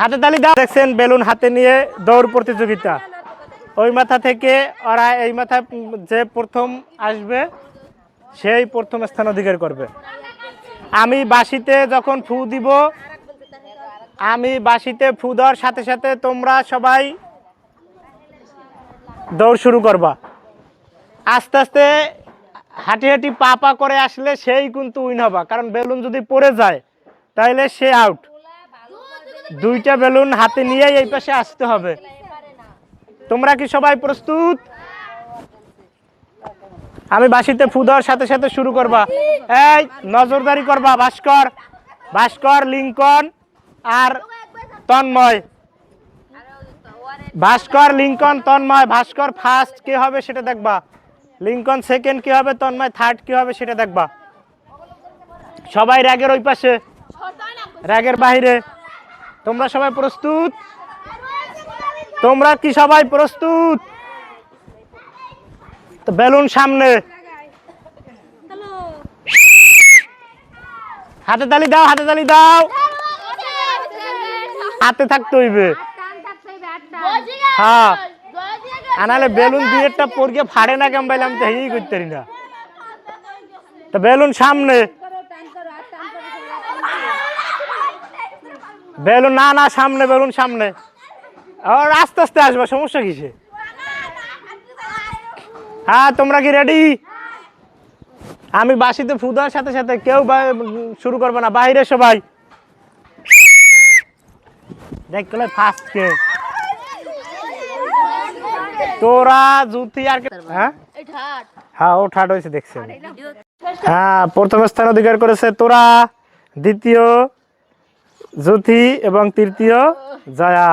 হাতে তালি দাও। দেখছেন, বেলুন হাতে নিয়ে দৌড় প্রতিযোগিতা। ওই মাথা থেকে ওরা এই মাথা যে প্রথম আসবে, সেই প্রথম স্থান অধিকার করবে। আমি বাঁশিতে যখন ফু দিব, আমি বাঁশিতে ফু দেওয়ার সাথে সাথে তোমরা সবাই দৌড় শুরু করবা। আস্তে আস্তে হাঁটি হাঁটি পা পা করে আসলে সেই কিন্তু উইন হবা, কারণ বেলুন যদি পড়ে যায় তাহলে সে আউট দুইটা বেলুন হাতে নিয়ে এই পাশে আসতে হবে। তোমরা কি সবাই প্রস্তুত? আমি বাঁশিতে ফু দেওয়ার সাথে সাথে শুরু করবা। এই, নজরদারি করবা, ভাস্কর। ভাস্কর, লিঙ্কন আর তন্ময়। ভাস্কর, লিঙ্কন, তন্ময়। ভাস্কর ফার্স্ট কে হবে সেটা দেখবা। লিঙ্কন সেকেন্ড কি হবে, তন্ময় থার্ড কি হবে সেটা দেখবা। সবাই র্যাগের ওই পাশে। র্যাগের বাইরে তোমরা সবাই প্রস্তুত? তোমরা কি সবাই প্রস্তুত? তো বেলুন সামনে। হাতে তালি দাও, হাতে তালি দাও। হাতে থাকতে হইবে। হ্যাঁ। আনালে বেলুন দুই একটা পড়কে ফাড়ে না কেমন পাইলে আমি তো হেই করতে না। তো বেলুন সামনে। বেলুন, না না, সামনে, বেলুন, সামনে। আর আস্তে আস্তে আসবে, সমস্যা কিসে? হ্যাঁ তোমরা কি রেডি আমি বাসিতে ফু দেওয়ার সাথে সাথে কেউ শুরু করবে না, বাইরে সবাই দেখলে ফার্স্ট কে। তোরা জুতি আর হ্যাঁ? হ্যাঁ ও ঠাট হয়েছে দেখছেন হ্যাঁ প্রথম স্থান অধিকার করেছে তোরা, দ্বিতীয় জ্যোতি এবং তৃতীয় জয়া।